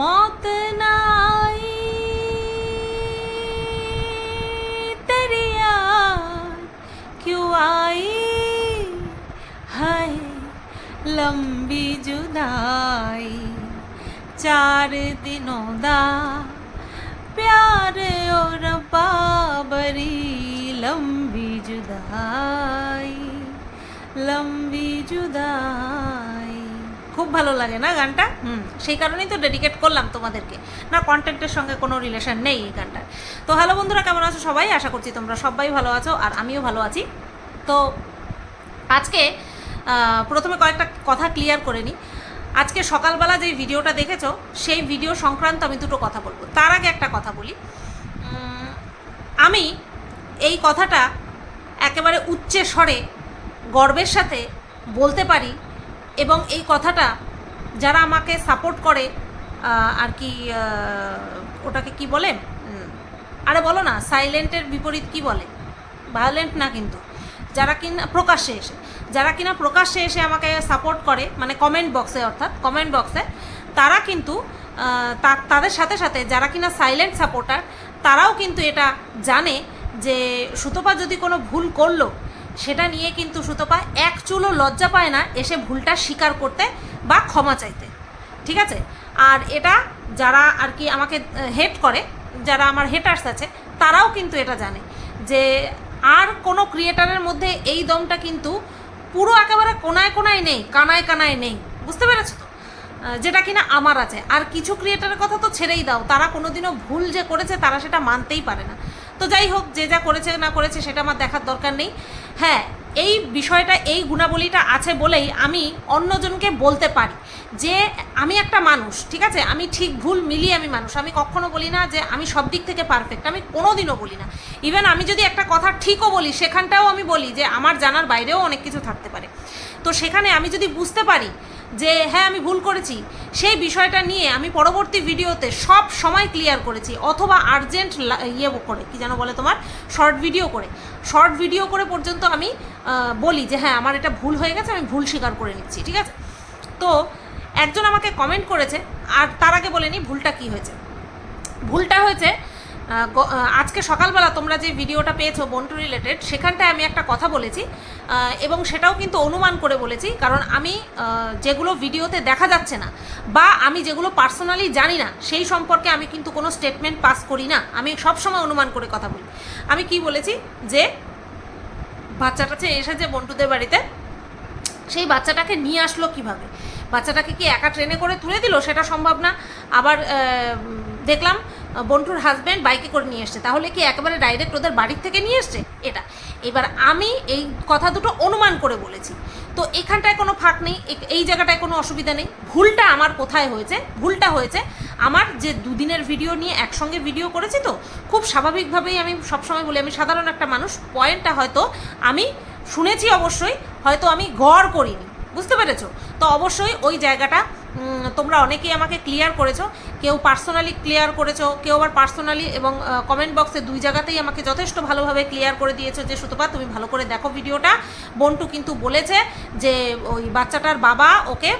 मौत ना आई। तेरी याद क्यों आई? है लंबी जुदाई, चार दिनों दा प्यार और बाबरी, लंबी जुदाई लंबी जुदाई। খুব ভালো লাগে না গানটা? হুম, সেই কারণেই তো ডেডিকেট করলাম তোমাদেরকে। না কন্টেন্টের সঙ্গে কোনো রিলেশন নেই এই গানটার। তো হ্যালো বন্ধুরা, কেমন আছো সবাই? আশা করছি তোমরা সবাই ভালো আছো আর আমিও ভালো আছি। তো আজকে প্রথমে কয়েকটা কথা ক্লিয়ার করে নিই। আজকে সকালবেলা যে ভিডিওটা দেখেছ, সেই ভিডিও সংক্রান্ত আমি দুটো কথা বলব। তার আগে একটা কথা বলি। আমি এই কথাটা একেবারে উচ্চে স্বরে গর্বের সাথে বলতে পারি এবং এই কথাটা যারা আমাকে সাপোর্ট করে আর কি ওটাকে কি বলে? আরে বলো না সাইলেন্টের বিপরীত কি বলে? ভায়োলেন্ট না কিন্তু। যারা কিনা প্রকাশ্যে এসে, যারা কিনা প্রকাশ্যে এসে আমাকে সাপোর্ট করে মানে কমেন্ট বক্সে অর্থাৎ কমেন্ট বক্সে তারা কিন্তু তাদের সাথে সাথে যারা কিনা সাইলেন্ট সাপোর্টার তারাও কিন্তু এটা জানে যে সুতপা যদি কোনো ভুল করল সেটা নিয়ে কিন্তু সুতপা এক চুলও লজ্জা পায় না এসে ভুলটা স্বীকার করতে বা ক্ষমা চাইতে। ঠিক আছে? আর এটা যারা আর কি আমাকে হেট করে, যারা আমার হেটার্স আছে, তারাও কিন্তু এটা জানে যে আর কোনো ক্রিয়েটারের মধ্যে এই দমটা কিন্তু পুরো একেবারে কোনায় কোনায় নেই, কানায় কানায় নেই। বুঝতে পেরেছ তো? যেটা কিনা আমার আছে। আর কিছু ক্রিয়েটারের কথা তো ছেড়েই দাও। তারা কোনোদিনও ভুল যে করেছে, তারা সেটা মানতেই পারে না। তো যাই হোক, যে যা করেছে না করেছে সেটা আমার দেখার দরকার নেই। হ্যাঁ এই বিষয়টা, এই গুণাবলীটা আছে বলেই আমি অন্যজনকে বলতে পারি যে আমি একটা মানুষ, ঠিক আছে? আমি ঠিক ভুল মিলিয়ে আমি মানুষ। আমি কখনো বলি না যে আমি সব দিক থেকে পারফেক্ট আমি কোনোদিনও বলি না। ইভেন আমি যদি একটা কথা ঠিকও বলি, সেখানটাও আমি বলি যে আমার জানার বাইরেও অনেক কিছু থাকতে পারে। তো সেখানে আমি যদি বুঝতে পারি যে হ্যাঁ আমি ভুল করেছি, সেই বিষয়টা নিয়ে আমি পরবর্তী ভিডিওতে সব সময় ক্লিয়ার করেছি, অথবা আর্জেন্ট ইয়ে করে, কি যেন বলে তোমার শর্ট ভিডিও করে। শর্ট ভিডিও করে পর্যন্ত আমি বলি যে হ্যাঁ আমার এটা ভুল হয়ে গেছে, আমি ভুল স্বীকার করে নিচ্ছি, ঠিক আছে? তো একজন আমাকে কমেন্ট করেছে, আর তার আগে বলে নিই ভুলটা কি হয়েছে। ভুলটা হয়েছে আজকে সকালবেলা তোমরা যে ভিডিওটা পেয়েছ বন্টু রিলেটেড সেখানটায় আমি একটা কথা বলেছি এবং সেটাও কিন্তু অনুমান করে বলেছি, কারণ আমি যেগুলো ভিডিওতে দেখা যাচ্ছে না, বা আমি যেগুলো পার্সোনালি জানি না, সেই সম্পর্কে আমি কিন্তু কোনো স্টেটমেন্ট পাস করি না। আমি সবসময় অনুমান করে কথা বলি। আমি কি বলেছি? যে বাচ্চাটা যে এসেছে বন্টুদের বাড়িতে, সেই বাচ্চাটাকে নিয়ে আসলো কীভাবে? বাচ্চাটাকে কি একা ট্রেনে করে তুলে দিল? সেটা সম্ভব না। আবার দেখলাম বন্টুর হাজব্যান্ড বাইকে করে নিয়ে এসছে। তাহলে কি একেবারে ডাইরেক্ট ওদের বাড়ির থেকে নিয়ে এসছে? এটা। এবার আমি এই কথা দুটো অনুমান করে বলেছি। তো এখানটায় কোনো ফাঁক নেই এই জায়গাটায় কোনো অসুবিধা নেই। ভুলটা আমার কোথায় হয়েছে? ভুলটা হয়েছে আমার যে দুদিনের ভিডিও নিয়ে একসঙ্গে ভিডিও করেছি তো, খুব স্বাভাবিকভাবেই আমি সবসময় বলি, আমি সাধারণ একটা মানুষ। পয়েন্টটা হয়তো আমি শুনেছি অবশ্যই, হয়তো আমি গড় করিনি। বুঝতে পেরেছ? তো অবশ্যই ওই জায়গাটা তোমরা অনেকেই আমাকে ক্লিয়ার করেছ। কেউ পার্সোনালি ক্লিয়ার করেছ, কেউ আবার পার্সোনালি এবং কমেন্ট বক্সে দুই জায়গাতেই আমাকে যথেষ্ট ভালোভাবে ক্লিয়ার করে দিয়েছ যে, সুতপা, তুমি ভালো করে দেখো ভিডিওটা। বন্টু কিন্তু বলেছে যে, ওই বাচ্চাটার বাবা ওকে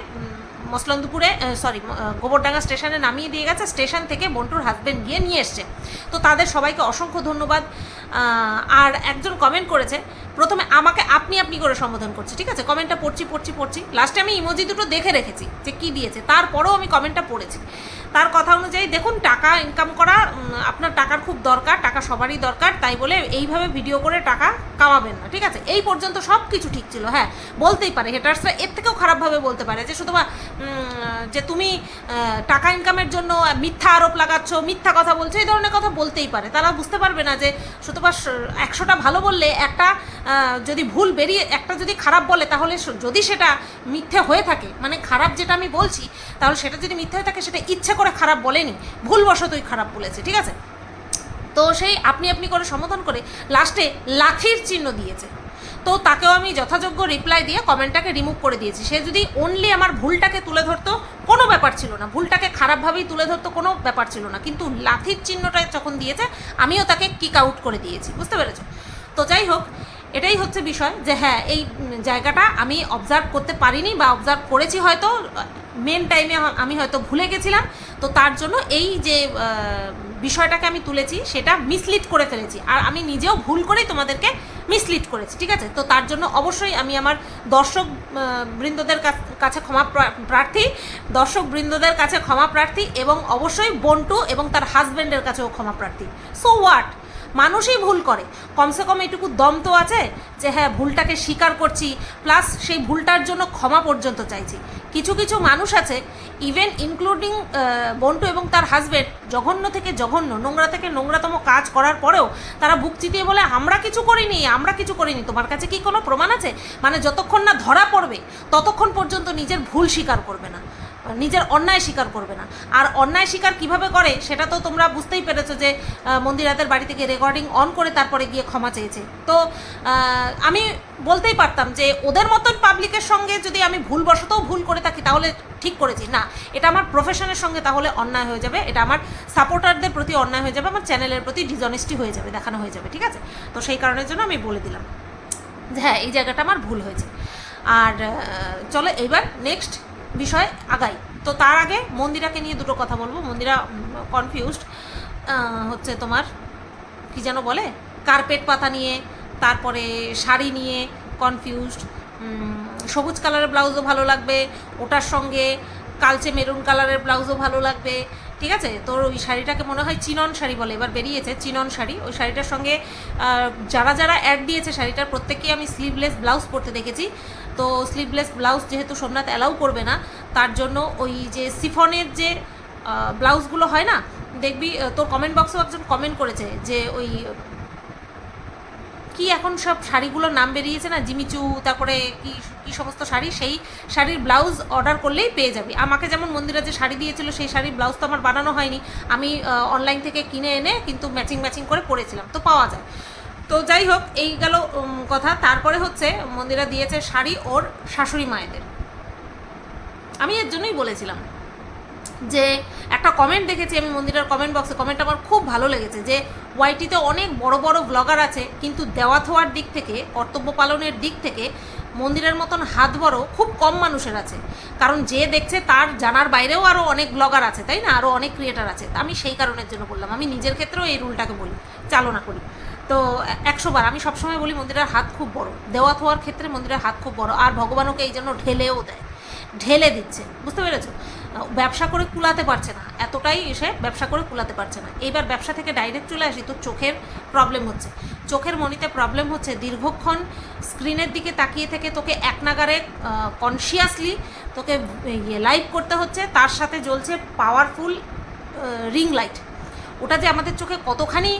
মসলন্দপুরে সরি গোবরডাঙ্গা স্টেশনে নামিয়ে দিয়ে গেছে, স্টেশন থেকে বন্টুর হাজব্যান্ড গিয়ে নিয়ে এসছে। তো তাদের সবাইকে অসংখ্য ধন্যবাদ। আর একজন কমেন্ট করেছে প্রথমে আমাকে আপনি আপনি করে সম্বোধন করছে, ঠিক আছে? কমেন্টটা পড়ছি পড়ছি পড়ছি। লাস্টে আমি ইমোজি দুটো দেখে রেখেছি যে কি দিয়েছে। তারপরেও আমি কমেন্টটা পড়েছি। তার কথা অনুযায়ী দেখুন, টাকা ইনকাম করা আপনার টাকার খুব দরকার, টাকা সবারই দরকার, তাই বলে এইভাবে ভিডিও করে টাকা কামাবেন না, ঠিক আছে? এই পর্যন্ত সব কিছু ঠিক ছিল হ্যাঁ বলতেই পারে হেটার্সরা এর থেকেও খারাপভাবে বলতে পারে যে শুধু যে তুমি টাকা ইনকামের জন্য মিথ্যা আরোপ লাগাচ্ছ, মিথ্যা কথা বলছো, এই ধরনের কথা বলতেই পারে। তারা বুঝতে পারবে না যে, শুধুবা একশোটা ভালো বললে একটা যদি ভুল বেরিয়ে, একটা যদি খারাপ বলে, তাহলে যদি সেটা মিথ্যে হয়ে থাকে মানে খারাপ যেটা আমি বলছি, তাহলে সেটা যদি মিথ্যে হয়ে থাকে, সেটা ইচ্ছে করে খারাপ বলেনি, ভুলবশতই খারাপ বলেছে, ঠিক আছে? তো সেই আপনি আপনি করে সমাধান করে লাস্টে লাথির চিহ্ন দিয়েছে। তো তাকেও আমি যথাযোগ্য রিপ্লাই দিয়ে কমেন্টটাকে রিমুভ করে দিয়েছি। সে যদি অনলি আমার ভুলটাকে তুলে ধরতো, কোনো ব্যাপার ছিল না। ভুলটাকে খারাপভাবেই তুলে ধরতো, কোনো ব্যাপার ছিল না। কিন্তু লাথির চিহ্নটা যখন দিয়েছে, আমিও তাকে কিক আউট করে দিয়েছি, বুঝতে পেরেছ? তো যাই হোক, এটাই হচ্ছে বিষয় যে হ্যাঁ এই জায়গাটা আমি অবজার্ভ করতে পারিনি বা অবজার্ভ করেছি হয়তো মেন টাইমে আমি হয়তো ভুলে গেছিলাম, তো তার জন্য এই যে বিষয়টাকে আমি তুলেছি, সেটা মিসলিড করে ফেলেছি। আর আমি নিজেও ভুল করেই তোমাদেরকে মিসলিড করেছি, ঠিক আছে? তো তার জন্য অবশ্যই আমি আমার দর্শক বৃন্দদের কাছ- ক্ষমা প্রার্থী, দর্শক বৃন্দদের কাছে ক্ষমা প্রার্থী এবং অবশ্যই বন্টু এবং তার হাজব্যান্ডের কাছেও ক্ষমা প্রার্থী। সো হোয়াট মানুষই ভুল করে। কমসে কম এটুকু দম তো আছে যে হ্যাঁ ভুলটাকে স্বীকার করছি প্লাস সেই ভুলটার জন্য ক্ষমা পর্যন্ত চাইছি। কিছু কিছু মানুষ আছে ইভেন ইনক্লুডিং বন্টু এবং তার হাজবেন্ড জঘন্য থেকে জঘন্য, নোংরা থেকে নোংরাতম কাজ করার পরেও তারা বুক চিতিয়ে বলে, আমরা কিছু করিনি, আমরা কিছু করিনি। তোমার কাছে কি কোনো প্রমাণ আছে? মানে যতক্ষণ না ধরা পড়বে, ততক্ষণ পর্যন্ত নিজের ভুল স্বীকার করবে না। নিজের অন্যায় স্বীকার করবে না। আর অন্যায় স্বীকার কীভাবে করে সেটা তো তোমরা বুঝতেই পেরেছ যে আহ, মন্দিরাতের বাড়ি থেকে রেকর্ডিং অন করে তারপরে গিয়ে ক্ষমা চেয়েছে। তো আমি বলতেই পারতাম যে ওদের মতন পাবলিকের সঙ্গে যদি আমি ভুলবশতও ভুল করে থাকি তাহলে ঠিক করেছি। না এটা আমার প্রফেশনের সঙ্গে তাহলে অন্যায় হয়ে যাবে এটা আমার সাপোর্টারদের প্রতি অন্যায় হয়ে যাবে আমার চ্যানেলের প্রতি ডিজনেস্টি হয়ে যাবে দেখানো হয়ে যাবে ঠিক আছে? তো সেই কারণের জন্য আমি বলে দিলাম যে হ্যাঁ এই জায়গাটা আমার ভুল হয়েছে। আর চলো এবার নেক্সট বিষয় আগাই। তো তার আগে মন্দিরাকে নিয়ে দুটো কথা বলব। মন্দিরা কনফিউজড হচ্ছে তোমার, কি যেন বলে? কার্পেট পাতা নিয়ে, তারপরে শাড়ি নিয়ে কনফিউজড সবুজ কালারের ব্লাউজও ভালো লাগবে। ওটার সঙ্গে কালচে মেরুন কালারের ব্লাউজও ভালো লাগবে। ঠিক আছে? তোর ওই শাড়িটাকে মনে হয় চিনন শাড়ি বলে, এবার বেরিয়েছে চিনন শাড়ি। ওই শাড়িটার সঙ্গে যারা যারা অ্যাড দিয়েছে শাড়িটার প্রত্যেককেই আমি স্লিভলেস ব্লাউজ পরতে দেখেছি। তো স্লিভলেস ব্লাউজ যেহেতু সোমনাথ অ্যালাউ করবে না, তার জন্য ওই যে সিফনের যে ব্লাউজগুলো হয় না, দেখবি তোর কমেন্ট বক্সেও একজন কমেন্ট করেছে যে ওই কি এখন সব শাড়িগুলোর নাম বেরিয়েছে না? জিমিচু তারপরে কি কি সমস্ত শাড়ি? সেই শাড়ির ব্লাউজ অর্ডার করলেই পেয়ে যাবি। আমাকে যেমন মন্দিরা যে শাড়ি দিয়েছিল, সেই শাড়ির ব্লাউজ তো আমার বানানো হয়নি। আমি অনলাইন থেকে কিনে এনে কিন্তু ম্যাচিং ম্যাচিং করে পরেছিলাম। তো পাওয়া যায়। তো যাই হোক, এই গেল কথা। তারপরে হচ্ছে মন্দিরা দিয়েছে শাড়ি ওর শাশুড়ি মায়েদের। আমি এর জন্যই বলেছিলাম। যে একটা কমেন্ট দেখেছি আমি মন্দিরের কমেন্ট বক্সে কমেন্ট আমার খুব ভালো লেগেছে যে ওয়াইটিতে অনেক বড় বড় ব্লগার আছে, কিন্তু দেওয়া থোয়ার দিক থেকে, কর্তব্য পালনের দিক থেকে মন্দিরের মতন হাত বড় খুব কম মানুষের আছে। কারণ যে দেখছে তার জানার বাইরেও আরও অনেক ব্লগার আছে, তাই না? আরও অনেক ক্রিয়েটার আছে। আমি সেই কারণের জন্য বললাম। আমি নিজের ক্ষেত্রেও এই রুলটাকে বলি, চালনা করি। তো একশো বার আমি সবসময় বলি মন্দিরের হাত খুব বড়। দেওয়া থোয়ার ক্ষেত্রে মন্দিরের হাত খুব বড়। আর ভগবানকে এই জন্য ঢেলেও দেয়। ঢেলে দিচ্ছে। বুঝতে পেরেছ? ব্যবসা করে কুলাতে পারছে না। এতটাই এসে ব্যবসা করে কুলাতে পারছে না। এইবার ব্যবসা থেকে ডাইরেক্ট চলে আসি তো চোখের প্রবলেম হচ্ছে। চোখের মনিতে প্রবলেম হচ্ছে দীর্ঘক্ষণ স্ক্রিনের দিকে তাকিয়ে থেকে তোকে এক নাগারে কনসিয়াসলি তোকে ইয়ে লাইভ করতে হচ্ছে। তার সাথে জ্বলছে পাওয়ারফুল রিং লাইট ওটা যে আমাদের চোখে কতখানি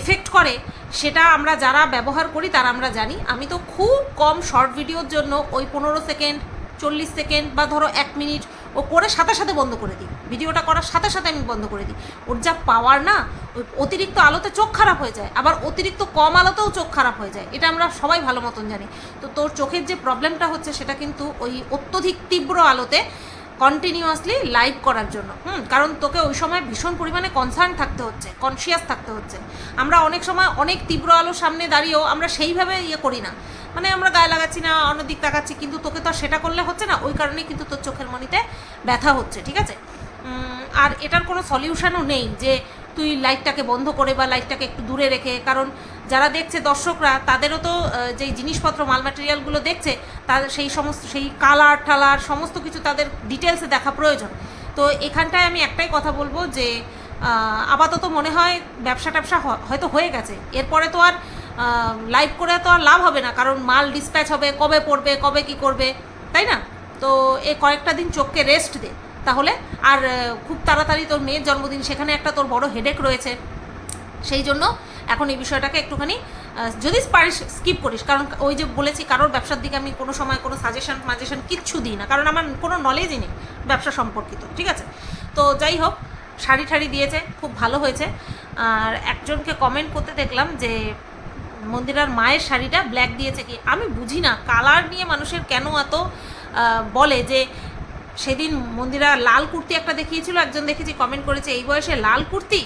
এফেক্ট করে, সেটা আমরা যারা ব্যবহার করি তারা আমরা জানি। আমি তো খুব কম শর্ট ভিডিওর জন্য ওই পনেরো সেকেন্ড চল্লিশ সেকেন্ড বা ধরো এক মিনিট ও করে সাথে সাথে বন্ধ করে দিই। ভিডিওটা করার সাথে সাথে আমি বন্ধ করে দিই। ওর যা পাওয়ার না, ওই অতিরিক্ত আলোতে চোখ খারাপ হয়ে যায়। আবার অতিরিক্ত কম আলোতেও চোখ খারাপ হয়ে যায়। এটা আমরা সবাই ভালো মতন জানি। তো তোর চোখের যে প্রবলেমটা হচ্ছে, সেটা কিন্তু ওই অত্যধিক তীব্র আলোতে কন্টিনিউয়াসলি লাইভ করার জন্য। হুম, কারণ তোকে ওই সময় ভীষণ পরিমাণে কনসার্ন থাকতে হচ্ছে কনসিয়াস থাকতে হচ্ছে। আমরা অনেক সময় অনেক তীব্র আলোর সামনে দাঁড়িয়েও আমরা সেইভাবে ইয়ে করি না। মানে আমরা গায়ে লাগাচ্ছি না, অন্যদিক তাকাচ্ছি, কিন্তু তোকে তো সেটা করলে হচ্ছে না, ওই কারণে কিন্তু তোর চোখের মনিতে ব্যথা হচ্ছে, ঠিক আছে? আর এটার কোনো সলিউশনও নেই যে তুই লাইটটাকে বন্ধ করে বা লাইটটাকে একটু দূরে রেখে, কারণ যারা দেখছে দর্শকরা, তাদেরও তো যেই জিনিসপত্র, মাল ম্যাটেরিয়ালগুলো দেখছে তাদের সেই সমস্ত, সেই কালার টালার সমস্ত কিছু তাদের ডিটেলসে দেখা প্রয়োজন। তো এখানটায় আমি একটাই কথা বলব যে আপাতত মনে হয় ব্যবসা ট্যাবসা হয়তো হয়ে গেছে। এরপরে তো আর লাইভ করে তো আর লাভ হবে না, কারণ মাল ডিসপ্যাচ হবে, কবে পড়বে, কবে কি করবে, তাই না? তো এ কয়েকটা দিন চোখকে রেস্ট দে। তাহলে, আর খুব তাড়াতাড়ি তোর মেয়ের জন্মদিন, সেখানে একটা তোর বড় হেডেক রয়েছে। সেই জন্য এখন এই বিষয়টাকে একটুখানি যদি পারিস স্কিপ করিস। কারণ ওই যে বলেছি, কারোর ব্যবসার দিকে আমি কোনো সময় কোনো সাজেশন মাজেশন কিচ্ছু দিই না। কারণ আমার কোনো নলেজই নেই ব্যবসা সম্পর্কিত, ঠিক আছে? তো যাই হোক, শাড়ি ঠাড়ি দিয়েছে, খুব ভালো হয়েছে। আর একজনকে কমেন্ট করতে দেখলাম যে, মন্দিরার মায়ের শাড়িটা ব্ল্যাক দিয়েছে কি? আমি বুঝি না কালার নিয়ে মানুষের কেন এত বলে যে সেদিন মন্দিরা লাল কুর্তি একটা দেখিয়েছিল, একজন দেখেছি কমেন্ট করেছে, এই বয়সে লাল কুর্তি?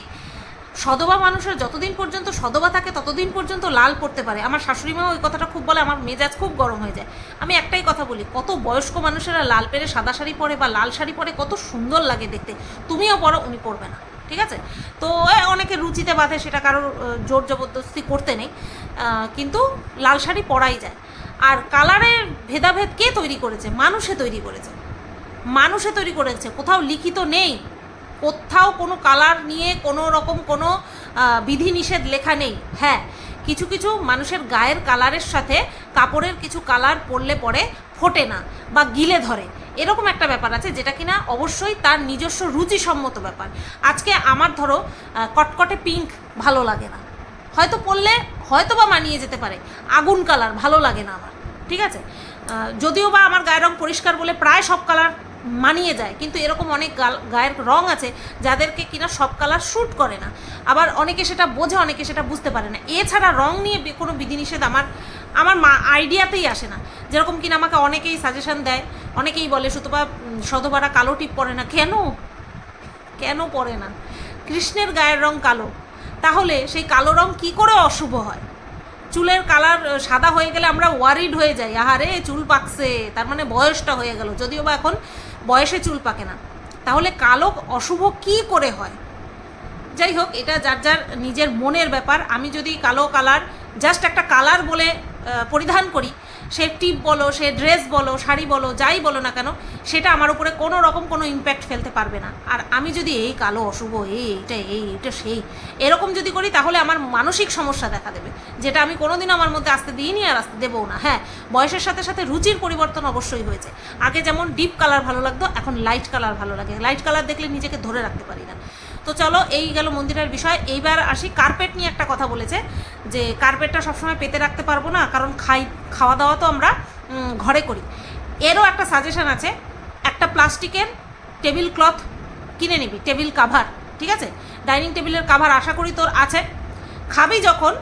সদবা মানুষের যতদিন পর্যন্ত সদবা থাকে, ততদিন পর্যন্ত লাল পড়তে পারে। আমার শাশুড়ি মাও ওই কথাটা খুব বলে, আমার মেজাজ খুব গরম হয়ে যায়। আমি একটাই কথা বলি, কত বয়স্ক মানুষেরা লাল পেরে সাদা শাড়ি পরে বা লাল শাড়ি পরে কত সুন্দর লাগে দেখতে। তুমিও পরো উনি পরবে না, ঠিক আছে? তো অনেকে রুচিতে বাঁধে, সেটা কারোর জোর জবরদস্তি করতে নেই কিন্তু লাল শাড়ি পরাই যায়। আর কালারের ভেদাভেদ কে তৈরি করেছে? মানুষে তৈরি করেছে। মানুষে তৈরি করেছে, কোথাও লিখিত নেই, কোথাও কোনো কালার নিয়ে কোনো রকম কোনো বিধিনিষেধ লেখা নেই। হ্যাঁ কিছু কিছু মানুষের গায়ের কালারের সাথে কাপড়ের কিছু কালার পরলে পরে ফোটে না বা গিলে ধরে। এরকম একটা ব্যাপার আছে যেটা কিনা অবশ্যই তার নিজস্ব রুচিসম্মত ব্যাপার। আজকে আমার ধরো কটকটে পিঙ্ক ভালো লাগে না। হয়তো পরলে হয়তো বা মানিয়ে যেতে পারে। আগুন কালার ভালো লাগে না আমার। ঠিক আছে? যদিও বা আমার গায়ের রং পরিষ্কার বলে প্রায় সব কালার মানিয়ে যায়। কিন্তু এরকম অনেক গায়ের রং আছে যাদেরকে কিনা সব কালার শ্যুট করে না। আবার অনেকে সেটা বোঝে অনেকে সেটা বুঝতে পারে না। এছাড়া রং নিয়ে কোনো বিধিনিষেধ আমার আমার মা আইডিয়াতেই আসে না। যেরকম কিনা আমাকে অনেকেই সাজেশন দেয় অনেকেই বলে উম, সধবারা কালো টিপ পরে না। কেন? কেন পরে না? কৃষ্ণের গায়ের রং কালো। তাহলে সেই কালো রং কি করে অশুভ হয়? চুলের কালার সাদা হয়ে গেলে আমরা ওয়ারিড হয়ে যাই। আহারে চুল পাকছে। তার মানে বয়সটা হয়ে গেল। যদিও বা এখন বয়সে চুল পাকে না। তাহলে কালো অশুভ কি করে হয়? যাই হোক, এটা যার যার নিজের মনের ব্যাপার। আমি যদি কালো কালার জাস্ট একটা কালার বলে পরিধান করি সে টিপ বলো, সে ড্রেস বলো, শাড়ি বলো, যাই বলো না কেন, সেটা আমার উপরে কোনো রকম কোনো ইম্প্যাক্ট ফেলতে পারবে না। আর আমি যদি এই কালো অশুভ, এই, এইটা এই, এইটা, সেই, এরকম যদি করি, তাহলে আমার মানসিক সমস্যা দেখা দেবে, যেটা আমি কোনোদিন আমার মধ্যে আসতে দিইনি আর আসতে দেবও না। হ্যাঁ বয়সের সাথে সাথে রুচির পরিবর্তন অবশ্যই হয়েছে। আগে যেমন ডিপ কালার ভালো লাগতো, এখন লাইট কালার ভালো লাগে। লাইট কালার দেখলে নিজেকে ধরে রাখতে পারি না। তো চলো, এই গেল মন্দিরের বিষয়। এইবার আসি কার্পেট নিয়ে একটা কথা বলেছে, যে কার্পেটটা সবসময় পেতে রাখতে পারব না, কারণ খাই, খাওয়া দাওয়া তো আমরা ঘরে করি। এরও একটা সাজেশন আছে, একটা প্লাস্টিকের টেবিল ক্লথ কিনে নিবি টেবিল কাভার ঠিক আছে? ডাইনিং টেবিলের কাভার আশা করি তোর আছে। খাবি যখন,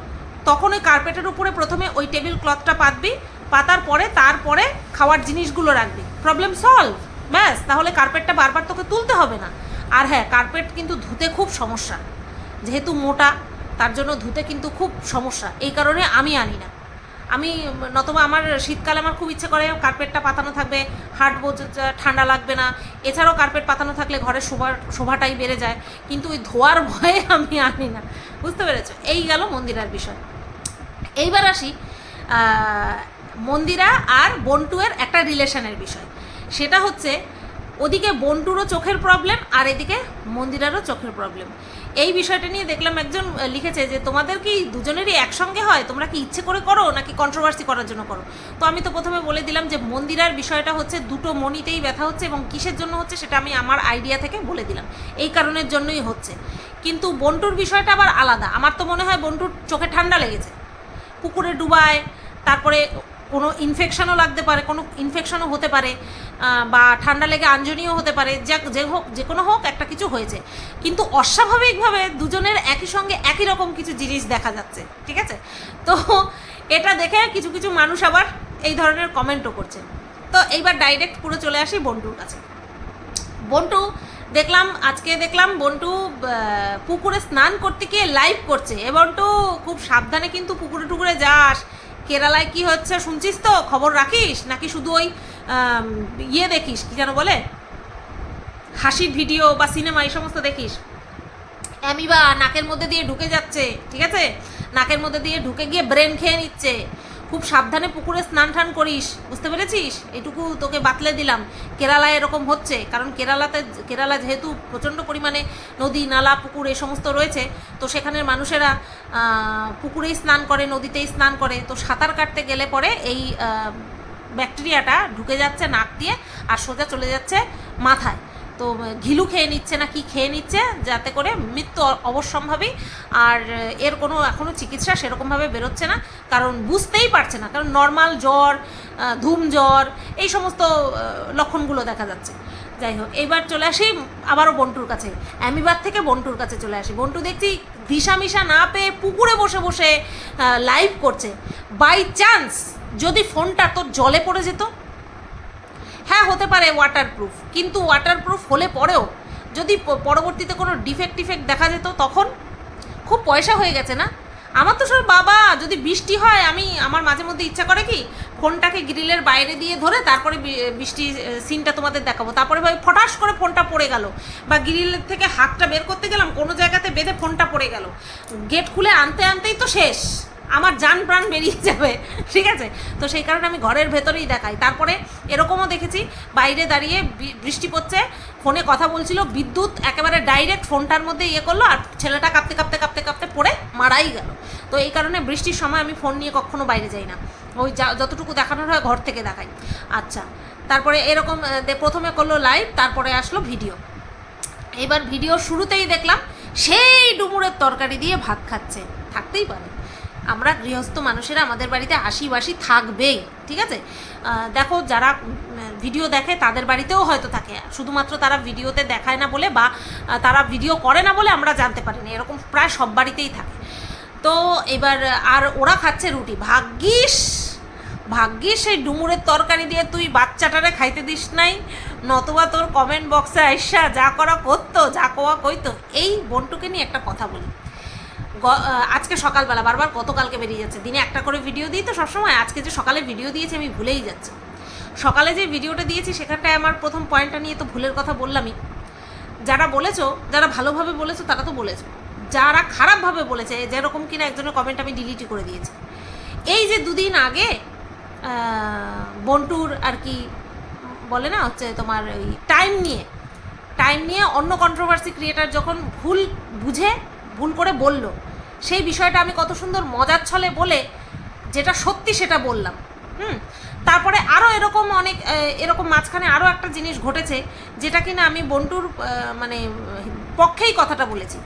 তখন ওই কার্পেটের উপরে প্রথমে ওই টেবিল ক্লথটা পাতবি, পাতার পরে, তারপরে খাওয়ার জিনিসগুলো রাখবি। প্রবলেম সলভ ব্যাস, তাহলে কার্পেটটা বারবার তোকে তুলতে হবে না। আর হ্যাঁ কার্পেট কিন্তু ধুতে খুব সমস্যা। যেহেতু মোটা, তার জন্য ধুতে কিন্তু খুব সমস্যা। এই কারণে আমি আনি না। আমি, নতবা আমার শীতকালে আমার খুব ইচ্ছে করে কার্পেটটা পাতানো থাকবে, হাট বোঝ ঠান্ডা লাগবে না। এছাড়াও কার্পেট পাতানো থাকলে ঘরের শোভা শোভাটাই বেড়ে যায়। কিন্তু ওই ধোয়ার ভয়ে আমি আনি না। বুঝতে পেরেছ? এই গেল মন্দিরার বিষয়। এইবার আসি মন্দিরা আর বন্টুয়ের একটা রিলেশনের বিষয়। সেটা হচ্ছে ওদিকে বন্টুরও চোখের প্রবলেম আর এদিকে মন্দিরারও চোখের প্রবলেম এই বিষয়টা নিয়ে দেখলাম একজন লিখেছে যে, তোমাদের কি দুজনেরই একসঙ্গে হয়? তোমরা কি ইচ্ছে করে করো, নাকি কন্ট্রোভার্সি করার জন্য করো? তো আমি তো প্রথমে বলে দিলাম যে, মন্দিরার বিষয়টা হচ্ছে দুটো মনিতেই ব্যথা হচ্ছে এবং কিসের জন্য হচ্ছে সেটা আমি আমার আইডিয়া থেকে বলে দিলাম। এই কারণের জন্যই হচ্ছে। কিন্তু বন্টুর বিষয়টা আবার আলাদা। আমার তো মনে হয় বন্টুর চোখে ঠান্ডা লেগেছে। পুকুরে ডুবায়, তারপরে কোনো ইনফেকশনও লাগতে পারে, কোনো ইনফেকশনও হতে পারে বা ঠান্ডা লেগে আঞ্জনীয় হতে পারে যাক যে হোক, যে কোনো হোক, একটা কিছু হয়েছে। কিন্তু অস্বাভাবিকভাবে দুজনের একই সঙ্গে একই রকম কিছু জিনিস দেখা যাচ্ছে, ঠিক আছে? তো এটা দেখে কিছু কিছু মানুষ আবার এই ধরনের কমেন্টও করছে। তো এইবার ডাইরেক্ট পুরো চলে আসি বন্টুর কাছে। বন্টু, দেখলাম, আজকে দেখলাম বন্টু পুকুরে স্নান করতে গিয়ে লাইভ করছে। এ বন্টু, খুব সাবধানে কিন্তু পুকুরে টুকুরে যাস। কেরালায় কি হচ্ছে শুনছিস তো? খবর রাখিস? নাকি শুধু ওই ইয়ে দেখিস? কি যেন বলে? হাসির ভিডিও বা সিনেমা এই সমস্ত দেখিস? অ্যামিবা নাকের মধ্যে দিয়ে ঢুকে যাচ্ছে, ঠিক আছে? নাকের মধ্যে দিয়ে ঢুকে গিয়ে ব্রেন খেয়ে নিচ্ছে। খুব সাবধানে পুকুরে স্নান টান করিস, বুঝতে পেরেছিস? এটুকু তোকে বাতলে দিলাম। কেরালায় এরকম হচ্ছে, কারণ কেরালাতে, কেরালা যেহেতু প্রচণ্ড পরিমাণে নদী, নালা, পুকুর এই সমস্ত রয়েছে, তো সেখানের মানুষেরা পুকুরেই স্নান করে, নদীতেই স্নান করে, তো সাঁতার কাটতে গেলে পরে এই ব্যাকটেরিয়াটা ঢুকে যাচ্ছে নাক দিয়ে আর সোজা চলে যাচ্ছে মাথায়। তো ঘিলু খেয়ে নিচ্ছে না, কি খেয়ে নিচ্ছে, যাতে করে মৃত্যু অবশ্যম্ভাবী। আর এর কোনো এখনও চিকিৎসা সেরকমভাবে বেরোচ্ছে না, কারণ বুঝতেই পারছে না, কারণ নর্মাল জ্বর ধুম জ্বর, এই সমস্ত লক্ষণগুলো দেখা যাচ্ছে। যাই হোক এইবার চলে আসি, আবারও বন্টুর কাছে অ্যামিবার থেকে বন্টুর কাছে চলে আসি। বন্টু দেখছি দিশা মিশা না পেয়ে পুকুরে বসে বসে লাইভ করছে। বাই চান্স যদি ফোনটা তোর জলে পড়ে যেত হ্যাঁ হতে পারে ওয়াটারপ্রুফ কিন্তু ওয়াটারপ্রুফ হলে পরেও যদি পরবর্তীতে কোনো ডিফেক্ট টিফেক্ট দেখা যেত তখন খুব পয়সা হয়ে গেছে না? আমার তো সব বাবা, যদি বৃষ্টি হয় আমি, আমার মাঝে মধ্যে ইচ্ছা করে কি ফোনটাকে গ্রিলের বাইরে দিয়ে ধরে তারপরে বৃষ্টি সিনটা তোমাদের দেখাবো। তারপরে ভাই ফটাস করে ফোনটা পড়ে গেল বা গ্রিলের থেকে হাতটা বের করতে গেলাম, কোনো জায়গাতে বেঁধে ফোনটা পড়ে গেল। গেট খুলে আনতে আনতেই তো শেষ। আমার যান প্রাণ বেরিয়ে যাবে, ঠিক আছে? তো সেই কারণে আমি ঘরের ভেতরেই দেখাই। তারপরে এরকমও দেখেছি, বাইরে দাঁড়িয়ে বৃষ্টি পড়ছে, ফোনে কথা বলছিল, বিদ্যুৎ একেবারে ডাইরেক্ট ফোনটার মধ্যে ইয়ে করল, আর ছেলেটা কাঁপতে কাঁপতে কাঁপতে কাঁপতে পড়ে মারাই গেল। তো এই কারণে বৃষ্টির সময় আমি ফোন নিয়ে কখনো বাইরে যাই না। ওই যা যতটুকু দেখানোর হয় ঘর থেকে দেখাই। আচ্ছা তারপরে এরকম প্রথমে করল লাইভ তারপরে আসলো ভিডিও এবার ভিডিও শুরুতেই দেখলাম, সেই ডুমুরের তরকারি দিয়ে ভাত খাচ্ছে। থাকতেই পারে। আমরা গৃহস্থ মানুষেরা আমাদের বাড়িতে হাসি বাসি থাকবেই, ঠিক আছে? দেখো, যারা ভিডিও দেখে তাদের বাড়িতেও হয়তো থাকে। শুধুমাত্র তারা ভিডিওতে দেখায় না বলে বা তারা ভিডিও করে না বলে আমরা জানতে পারি না, এরকম প্রায় সব বাড়িতেই থাকে। তো এবার, আর ওরা খাচ্ছে রুটি। ভাগ্যিস ভাগ্যিস সেই ডুমুরের তরকারি দিয়ে তুই বাচ্চাটারে খাইতে দিস নাই, নতুবা তোর কমেন্ট বক্সে আইসা যা করা করতো, যা কোয়া কইতো। এই বন্টুকে নিয়ে একটা কথা বলি। আজকে সকালবেলা, বারবার গতকালকে বেরিয়ে যাচ্ছে। দিনে একটা করে ভিডিও দিই তো সবসময়, আজকে যে সকালে ভিডিও দিয়েছি আমি ভুলেই যাচ্ছি। সকালে যে ভিডিওটা দিয়েছি সেখানটায় আমার প্রথম পয়েন্টটা নিয়ে তো ভুলের কথা বললামই। যারা বলেছ, যারা ভালোভাবে বলেছ, তারা তো বলেছ। যারা খারাপভাবে বলেছে যেরকম কিনা একজনের কমেন্ট আমি ডিলিটই করে দিয়েছি। এই যে দুদিন আগে বন্টুর আর কি বলে না, হচ্ছে তোমার ওই টাইম নিয়ে টাইম নিয়ে অন্য কন্ট্রোভার্সি ক্রিয়েটার যখন ভুল বুঝে ভুল করে বলল। সেই বিষয়টা আমি কত সুন্দর মজার ছলে বলে যেটা সত্যি সেটা বললাম। হুম? তারপরে আরও এরকম অনেক এরকম মাঝখানে আরও একটা জিনিস ঘটেছে, যেটা কিনা আমি বন্টুর মানে পক্ষেই কথাটা বলেছি।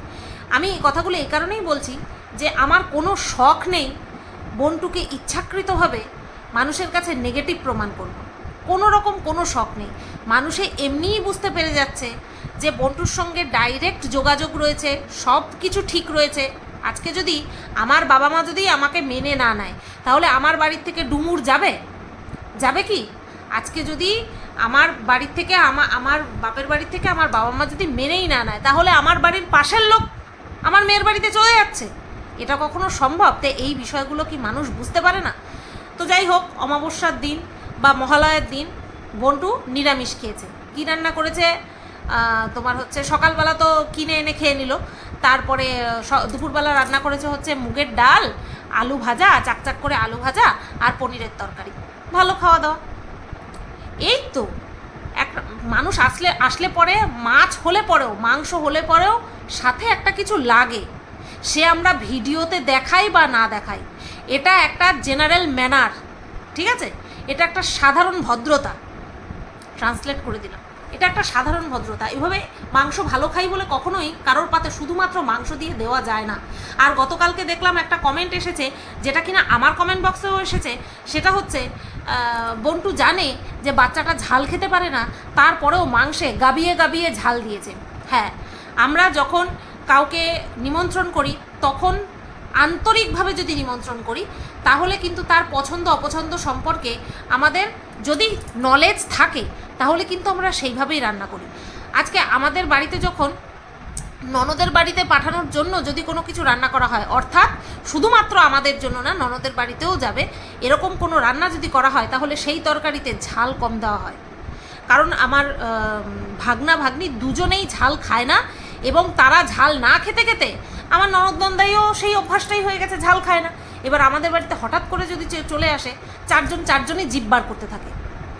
আমি এই কথাগুলো এই কারণেই বলছি যে আমার কোনো শখ নেই বন্টুকে ইচ্ছাকৃতভাবে মানুষের কাছে নেগেটিভ প্রমাণ করব। কোনো রকম কোনো শখ নেই। মানুষে এমনিই বুঝতে পেরে যাচ্ছে যে বন্টুর সঙ্গে ডাইরেক্ট যোগাযোগ রয়েছে, সব কিছু ঠিক রয়েছে। আজকে যদি আমার বাবা মা যদি আমাকে মেনে না নেয়, তাহলে আমার বাড়ির থেকে ডুমুর যাবে? যাবে কি? আজকে যদি আমার বাড়ির থেকে আমার আমার বাপের বাড়ির থেকে আমার বাবা মা যদি মেনেই না নেয়, তাহলে আমার বাড়ির পাশের লোক আমার মেয়ের বাড়িতে চলে যাচ্ছে। এটা কখনো সম্ভব? তো এই বিষয়গুলো কি মানুষ বুঝতে পারে না? তো যাই হোক, অমাবস্যার দিন বা মহালয়ের দিন বন্টু নিরামিষ খেয়েছে। কী রান্না করেছে? তোমার হচ্ছে সকালবেলা তো কিনে এনে খেয়ে নিল। তারপরে দুপুরবেলা রান্না করেছে হচ্ছে মুগের ডাল, আলু ভাজা, চাকচাক করে আলু ভাজা আর পনিরের তরকারি। ভালো খাওয়া দাওয়া। এই তো একটা মানুষ আসলে আসলে পরে, মাছ হলে পরেও, মাংস হলে পরেও সাথে একটা কিছু লাগে। সে আমরা ভিডিওতে দেখাই বা না দেখাই, এটা একটা জেনারেল ম্যানার, ঠিক আছে? এটা একটা সাধারণ ভদ্রতা। ট্রান্সলেট করে দিলাম। এটা একটা সাধারণ ভদ্রতা। এভাবে মাংস ভালো খাই বলে কখনোই কারোর পাতে শুধুমাত্র মাংস দিয়ে দেওয়া যায় না। আর গতকালকে দেখলাম একটা কমেন্ট এসেছে, যেটা কিনা আমার কমেন্ট বক্সেও এসেছে, সেটা হচ্ছে বন্টু জানে যে বাচ্চাটা ঝাল খেতে পারে না, তারপরেও মাংসে গাবিয়ে গাবিয়ে ঝাল দিয়েছে। হ্যাঁ আমরা যখন কাউকে নিমন্ত্রণ করি, তখন আন্তরিকভাবে যদি নিমন্ত্রণ করি, তাহলে কিন্তু তার পছন্দ অপছন্দ সম্পর্কে আমাদের যদি নলেজ থাকে তাহলে কিন্তু আমরা সেইভাবেই রান্না করি। আজকে আমাদের বাড়িতে যখন ননদের বাড়িতে পাঠানোর জন্য যদি কোনো কিছু রান্না করা হয় অর্থাৎ শুধুমাত্র আমাদের জন্য না ননদের বাড়িতেও যাবে এরকম কোনো রান্না যদি করা হয় তাহলে সেই তরকারিতে ঝাল কম দেওয়া হয়। কারণ আমার আম, ভাগনা ভাগ্নি দুজনেই ঝাল খায় না এবং তারা ঝাল না খেতে খেতে আমার ননদ নন্দাইও সেই অভ্যাসটাই হয়ে গেছে ঝাল খায় না। এবার আমাদের বাড়িতে হঠাৎ করে যদি চলে আসে চারজন চারজনই জিব্বার করতে থাকে।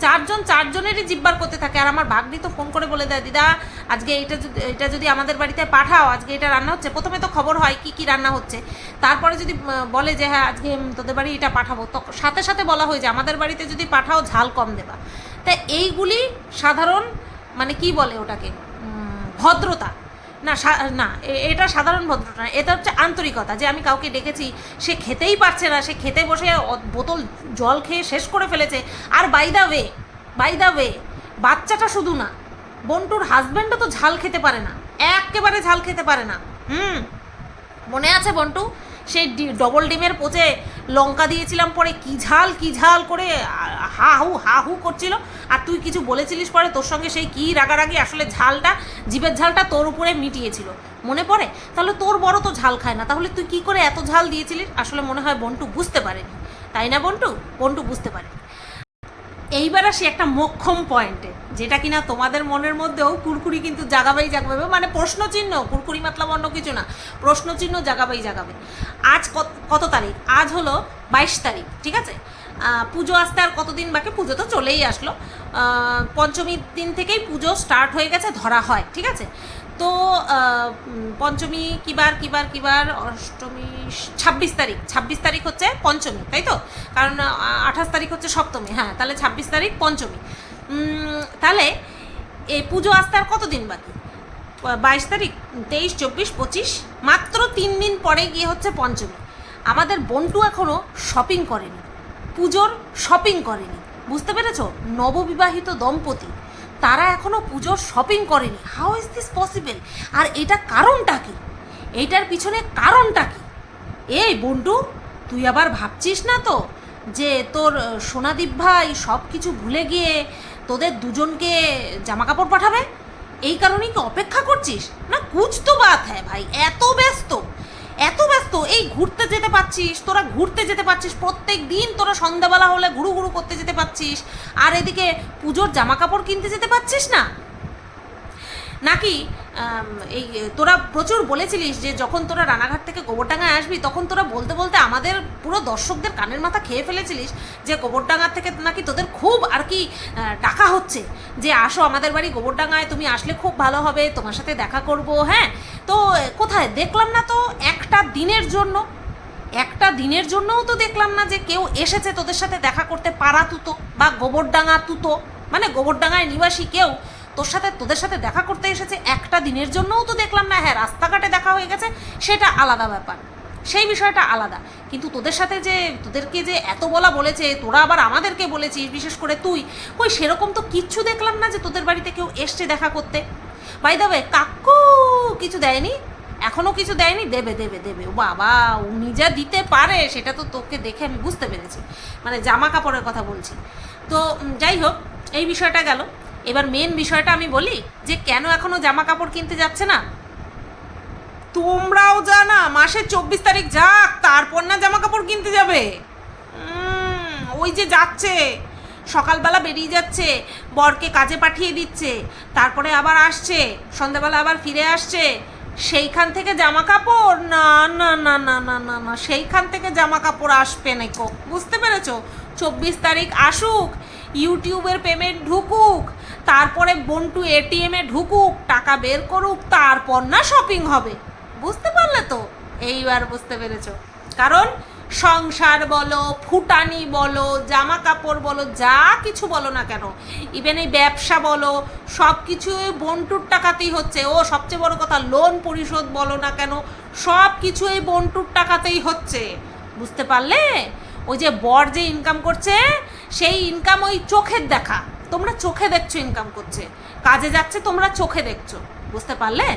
চারজন, চারজনেরই জিব্বার করতে থাকে। আর আমার ভাগ্নি তো ফোন করে বলে দেয়, দিদা, আজকে এটা যদি এটা যদি আমাদের বাড়িতে পাঠাও, আজকে এটা রান্না হচ্ছে। প্রথমে তো খবর হয় কি কি রান্না হচ্ছে। তারপরে যদি বলে যে হ্যাঁ আজকে তোদের বাড়ি এটা পাঠাবো। তো সাথে সাথে বলা হয় যে, আমাদের বাড়িতে যদি পাঠাও, ঝাল কম দেবা। তা এইগুলি সাধারণ মানে কি বলে ওটাকে? ভদ্রতা। না না এটা সাধারণ ভদ্রতা না, এটা হচ্ছে আন্তরিকতা, যে আমি কাউকে ডেকেছি, সে খেতেই পারছে না, সে খেতে বসে বোতল জল খেয়ে শেষ করে ফেলেছে। আর by the way by the way বাচ্চাটা শুধু না, বন্টুর হাজব্যান্ডও তো ঝাল খেতে পারে না, একেবারে ঝাল খেতে পারে না, হুম? মনে আছে বন্টু? সেই ডবল ডিমের পোচে লঙ্কা দিয়েছিলাম পরে কি ঝাল কি ঝাল করে হা হু হা হু করছিল। আর তুই কিছু বলেছিলিস পরে তোর সঙ্গে সেই কী রাগারাগি? আসলে ঝালটা জীবের ঝালটা তোর উপরে মিটিয়েছিল। মনে পড়ে? তাহলে তোর বড় তো ঝাল খায় না। তাহলে তুই কি করে এত ঝাল দিয়েছিলিস? আসলে মনে হয় বন্টু বুঝতে পারেনি। তাই না বন্টু? বন্টু বুঝতে পারেনি। এইবার আসি একটা মোক্ষম পয়েন্টে যেটা কিনা তোমাদের মনের মধ্যেও কুরকুরি কিন্তু জাগাবেই জাগাবে মানে প্রশ্ন চিহ্ন কুরকুরি মাতলাম অন্য কিছু না প্রশ্ন চিহ্ন জাগাবেই জাগাবে। আজ কত তারিখ? আজ হলো বাইশ তারিখ, ঠিক আছে? পুজো আসতে আর কতদিন বাকি? পুজো তো চলেই আসলো। পঞ্চমীর দিন থেকেই পুজো স্টার্ট হয়ে গেছে, ধরা হয়, ঠিক আছে? তো পঞ্চমী কিবার কিবার কিবার, অষ্টমী, ছাব্বিশ তারিখ। ছাব্বিশ তারিখ হচ্ছে পঞ্চমী, তাই তো? কারণ আঠাশ তারিখ হচ্ছে সপ্তমী। হ্যাঁ তাহলে ছাব্বিশ তারিখ পঞ্চমী। তাহলে এই পুজো আসতে আর কতদিন বাকি? বাইশ তারিখ, তেইশ, চব্বিশ, পঁচিশ, মাত্র তিন দিন পরে গিয়ে হচ্ছে পঞ্চমী। আমাদের বন্টু এখনও শপিং করেনি। পুজোর শপিং করেনি। বুঝতে পেরেছ? নববিবাহিত দম্পতি। তারা এখনও পুজোর শপিং করেনি। হাউ ইজ দিস পসিবল আর এটা কারণটা কি? এইটার পিছনে কারণটা কি? এই বন্টু, তুই আবার ভাবছিস না তো যে তোর সোনাদীপ ভাই সব কিছু ভুলে গিয়ে তোদের দুজনকে জামা কাপড় পাঠাবে? এই কারণেই কি অপেক্ষা করছিস? না কুছ তো বাত হ্যাঁ ভাই, এত ব্যস্ত এত ব্যস্ত এই ঘুরতে যেতে পারছিস, তোরা ঘুরতে যেতে পারছিস, প্রত্যেক দিন তোরা সন্ধ্যাবেলা হলে ঘুরু ঘুরু করতে যেতে পারছিস, আর এদিকে পুজোর জামা কাপড় কিনতে যেতে পারছিস না? নাকি এই, তোরা প্রচুর বলেছিলিস যে যখন তোরা রানাঘাট থেকে গোবরডাঙ্গায় আসবি, তখন তোরা বলতে বলতে আমাদের পুরো দর্শকদের কানের মাথা খেয়ে ফেলেছিলিস যে গোবরডাঙ্গার থেকে নাকি তোদের খুব আর কি ডাকা হচ্ছে যে আসো আমাদের বাড়ি গোবরডাঙ্গায়, তুমি আসলে খুব ভালো হবে, তোমার সাথে দেখা করব হ্যাঁ? তো, কোথায়? দেখলাম না তো একটা দিনের জন্য, একটা দিনের জন্যও তো দেখলাম না যে কেউ এসেছে তোদের সাথে দেখা করতে পারা তুতো বা গোবরডাঙ্গা তুতো মানে গোবরডাঙ্গায় নিবাসী কেউ তোর সাথে, তোদের সাথে দেখা করতে এসেছে একটা দিনের জন্যও তো দেখলাম না। হ্যাঁ রাস্তাঘাটে দেখা হয়ে গেছে, সেটা আলাদা ব্যাপার। সেই বিষয়টা আলাদা। কিন্তু তোদের সাথে যে, তোদেরকে যে এত বলা বলেছে, তোরা আবার আমাদেরকে বলেছিস, বিশেষ করে তুই। কই, সেরকম তো কিচ্ছু দেখলাম না যে তোদের বাড়িতে কেউ এসছে দেখা করতে। বাই দেবে কাকু কিছু দেয়নি? এখনও কিছু দেয়নি? দেবে দেবে দেবে। বাবা উনি যা দিতে পারে, সেটা তো তোকে দেখে আমি বুঝতে পেরেছি। মানে জামা কাপড়ের কথা বলছি। তো যাই হোক, এই বিষয়টা গেল। এবার মেন বিষয়টা আমি বলি যে কেন এখনও জামা কাপড় কিনতে যাচ্ছে না? তোমরাও জানা মাসের চব্বিশ তারিখ যাক, তারপর না জামা কাপড় কিনতে যাবে। ওই যে যাচ্ছে, সকালবেলা বেরিয়ে যাচ্ছে, বরকে কাজে পাঠিয়ে দিচ্ছে, তারপরে আবার আসছে, সন্ধ্যাবেলা আবার ফিরে আসছে। সেইখান থেকে জামা কাপড় না না না না না না না, সেইখান থেকে জামা কাপড় আসবে না কো বুঝতে পেরেছ? চব্বিশ তারিখ আসুক, ইউটিউবের পেমেন্ট ঢুকুক তারপরে বন্টু এটিএমে ঢুকুক, টাকা বের করুক, তারপর না শপিং হবে। বুঝতে পারলে তো? এইবার বুঝতে পেরেছ। কারণ সংসার বলো, ফুটানি বলো জামা কাপড় বলো, যা কিছু বলো না কেন ইভেন এই ব্যবসা বলো, সব কিছু ওই বন্টুর টাকাতেই হচ্ছে। ও, সবচেয়ে বড় কথা লোন পরিশোধ বলো না কেন, সব কিছু এই বন্টুর টাকাতেই হচ্ছে। বুঝতে পারলে? ওই যে বর যে ইনকাম করছে, সেই ইনকাম ওই চোখের দেখা। তোমরা চোখে দেখছ ইনকাম করছে। কাজে যাচ্ছে তোমরা চোখে দেখছ। বুঝতে পারলে?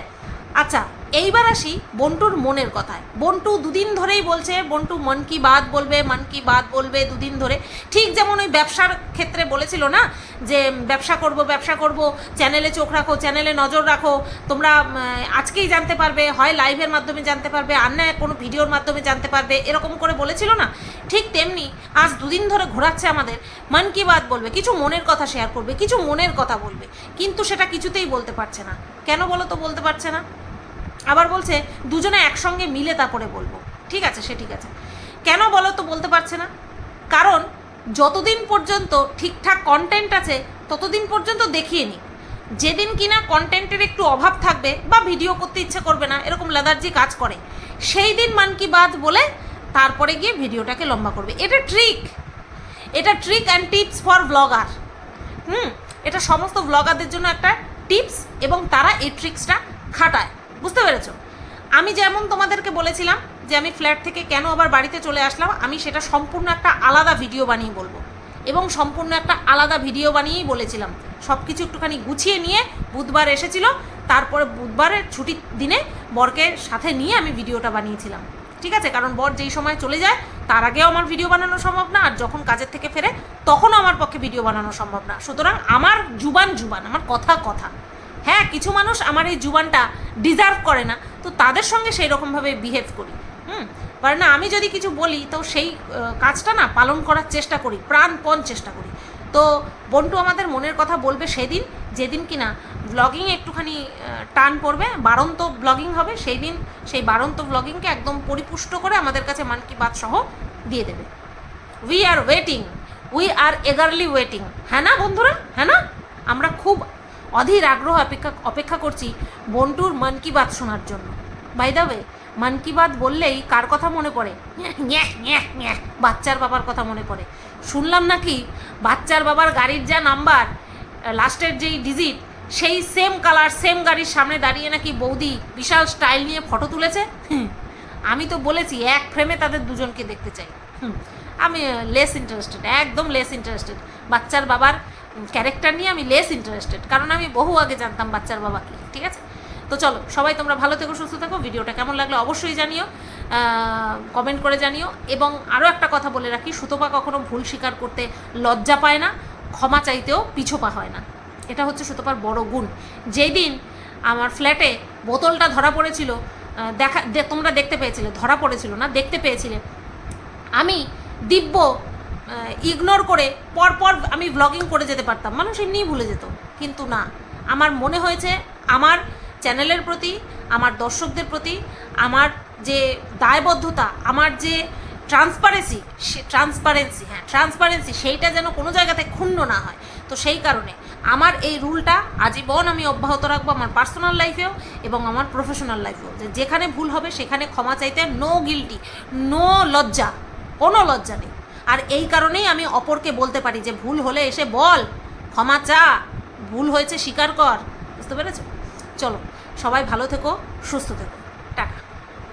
আচ্ছা এইবার আসি বন্টুর মনের কথায়। বন্টু দুদিন ধরেই বলছে, বন্টু মন কি বাত বলবে, মন কি বাত বলবে দুদিন ধরে। ঠিক যেমন ওই ব্যবসার ক্ষেত্রে বলেছিল না, যে ব্যবসা করব ব্যবসা করব, চ্যানেলে চোখ রাখো, চ্যানেলে নজর রাখো, তোমরা আজকেই জানতে পারবে, হয় লাইভের মাধ্যমে জানতে পারবে, আর না কোনো ভিডিওর মাধ্যমে জানতে পারবে, এরকম করে বলেছিল না। ঠিক তেমনি আজ দুদিন ধরে ঘোরাচ্ছে আমাদের, মন কি বাত বলবে, কিছু মনের কথা শেয়ার করবে, কিছু মনের কথা বলবে, কিন্তু সেটা কিছুতেই বলতে পারছে না। কেন বলো তো বলতে পারছে না? আবার বলছে, দুজনে একসঙ্গে মিলে তারপরে বলব। ঠিক আছে, সে ঠিক আছে। কেন বলো তো বলতে পারছে না? কারণ যতদিন পর্যন্ত ঠিকঠাক কন্টেন্ট আছে, ততদিন পর্যন্ত দেখিয়ে নি। যেদিন কিনা কন্টেন্টের একটু অভাব থাকবে বা ভিডিও করতে ইচ্ছে করবে না, এরকম লাদার্জি কাজ করে, সেই দিন মান কি বাদ বলে তারপরে গিয়ে ভিডিওটাকে লম্বা করবে। এটা ট্রিক এটা trick and tips for blogger হুম, এটা সমস্ত ব্লগারদের জন্য একটা টিপস এবং তারা এই ট্রিক্সটা খাটায়। বুঝতে পেরেছ? আমি যেমন তোমাদেরকে বলেছিলাম যে আমি ফ্ল্যাট থেকে কেন আবার বাড়িতে চলে আসলাম, আমি সেটা সম্পূর্ণ একটা আলাদা ভিডিও বানিয়ে বলব। এবং সম্পূর্ণ একটা আলাদা ভিডিও বানিয়েই বলেছিলাম। সব কিছু একটুখানি গুছিয়ে নিয়ে বুধবার এসেছিল, তারপরে বুধবারের ছুটির দিনে বরকে সাথে নিয়ে আমি ভিডিওটা বানিয়েছিলাম। ঠিক আছে? কারণ বর যেই সময় চলে যায়, তার আগেও আমার ভিডিও বানানো সম্ভব না, আর যখন কাজের থেকে ফেরে, তখনও আমার পক্ষে ভিডিও বানানো সম্ভব না। সুতরাং আমার জুবান জুবান, আমার কথা কথা। হ্যাঁ কিছু মানুষ আমার এই জুবানটা ডিজার্ভ করে না, তো তাদের সঙ্গে সেই রকমভাবে বিহেভ করি। হুম? কারণ না, আমি যদি কিছু বলি, তো সেই কাজটা না পালন করার চেষ্টা করি, প্রাণপণ চেষ্টা করি। তো বন্টু আমাদের মনের কথা বলবে সেদিন, যেদিন কিনা ব্লগিং একটুখানি টান পড়বে, বারন্ত ব্লগিং হবে সেই দিন সেই বারন্ত ব্লগিংকে একদম পরিপুষ্ট করে আমাদের কাছে মান কি বাত সহ দিয়ে দেবে। We are waiting we are eagerly waiting হ্যাঁ না বন্ধুরা? হ্যাঁ না? আমরা খুব অধীর আগ্রহ অপেক্ষা অপেক্ষা করছি বন্টুর মন কি বাত শোনার জন্য। বাই দ্য ওয়ে মন কি বাত বললেই কার কথা মনে পড়ে? বাচ্চার বাবার কথা মনে পড়ে। শুনলাম নাকি বাচ্চার বাবার গাড়ির যা নাম্বার, লাস্টের যেই ডিজিট সেই সেম কালার সেম গাড়ির সামনে দাঁড়িয়ে নাকি বৌদি বিশাল স্টাইল নিয়ে ফটো তুলেছে? আমি তো বলেছি, এক ফ্রেমে তাদের দুজনকে দেখতে চাই। আমি লেস ইন্টারেস্টেড একদম লেস ইন্টারেস্টেড বাচ্চার বাবার ক্যারেক্টার নিয়ে আমি লেস ইন্টারেস্টেড কারণ আমি বহু আগে জানতাম বাচ্চার বাবাকে, ঠিক আছে? তো চলো, সবাই তোমরা ভালো থেকো, সুস্থ থাকো, ভিডিওটা কেমন লাগল অবশ্যই জানিও কমেন্ট করে জানিও, এবং আরও একটা কথা বলে রাখি, সুতপা কখনো ভুল স্বীকার করতে লজ্জা পায় না, ক্ষমা চাইতেও পিছোপা হয় না। এটা হচ্ছে সুতপার বড় গুণ। যেই দিন আমার ফ্ল্যাটে বোতলটা ধরা পড়েছিল দেখা তোমরা দেখতে পেয়েছিলে, ধরা পড়েছিল না, দেখতে পেয়েছিলে, আমি দিব্য ইগনোর করে পরপর আমি ব্লগিং করে যেতে পারতাম। মানুষ এমনিই ভুলে যেত। কিন্তু না। আমার মনে হয়েছে আমার চ্যানেলের প্রতি, আমার দর্শকদের প্রতি, আমার যে দায়বদ্ধতা, আমার যে ট্রান্সপারেন্সি ট্রান্সপারেন্সি হ্যাঁ ট্রান্সপারেন্সি সেইটা যেন কোনো জায়গাতে ক্ষুণ্ণ না হয়। তো সেই কারণে আমার এই রুলটা আজীবন আমি অব্যাহত রাখব আমার পার্সোনাল লাইফেও এবং আমার প্রফেশনাল লাইফেও যে যেখানে ভুল হবে সেখানে ক্ষমা চাইতে নো গিলটি নো লজ্জা, কোনো লজ্জা নেই। আর এই কারণেই আমি অপরকে বলতে পারি যে ভুল হলে এসে বল, ক্ষমা চা, ভুল হয়েছে স্বীকার কর। বুঝতে পেরেছ? চলো, সবাই ভালো থেকো, সুস্থ থেকো।